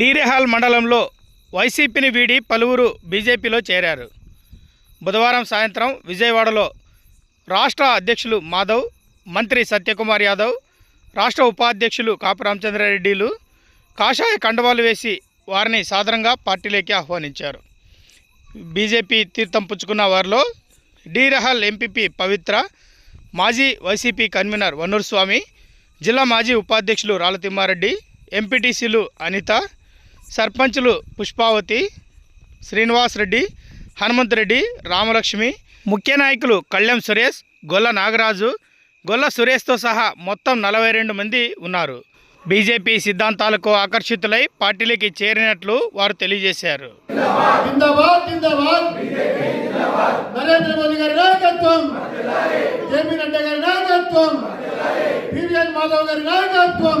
డీరేహాల్ మండలంలో వైసీపీని వీడి పలువురు బీజేపీలో చేరారు. బుధవారం సాయంత్రం విజయవాడలో రాష్ట్ర అధ్యక్షులు మాధవ్ మంత్రి సత్యకుమార్ యాదవ్ రాష్ట్ర ఉపాధ్యక్షులు కాపు రామచంద్రారెడ్డిలు కాషాయ కండవాలు వేసి వారిని సాధారణంగా పార్టీలోకి ఆహ్వానించారు. బీజేపీ తీర్థం పుచ్చుకున్న వారిలో డీరహల్ ఎంపీపీ పవిత్ర మాజీ వైసీపీ కన్వీనర్ వన్నూరు స్వామి జిల్లా మాజీ ఉపాధ్యక్షులు రాలతిమ్మారెడ్డి ఎంపీటీసీలు అనిత సర్పంచులు పుష్పావతి శ్రీనివాస్ రెడ్డి హనుమంత్ రెడ్డి రామలక్ష్మి ముఖ్య నాయకులు కళ్యాణ్ సురేష్ గొల్ల నాగరాజు గొల్ల సురేష్తో సహా మొత్తం నలభై రెండు మంది ఉన్నారు. బీజేపీ సిద్ధాంతాలకు ఆకర్షితులై పార్టీలోకి చేరినట్లు వారు తెలియజేశారు. నరేంద్ర మోదీ గారి నాయకత్వం. జేపీ నడ్డా గారి నాయకత్వం. పివిఎన్ మాధవ్ గారి నాయకత్వం.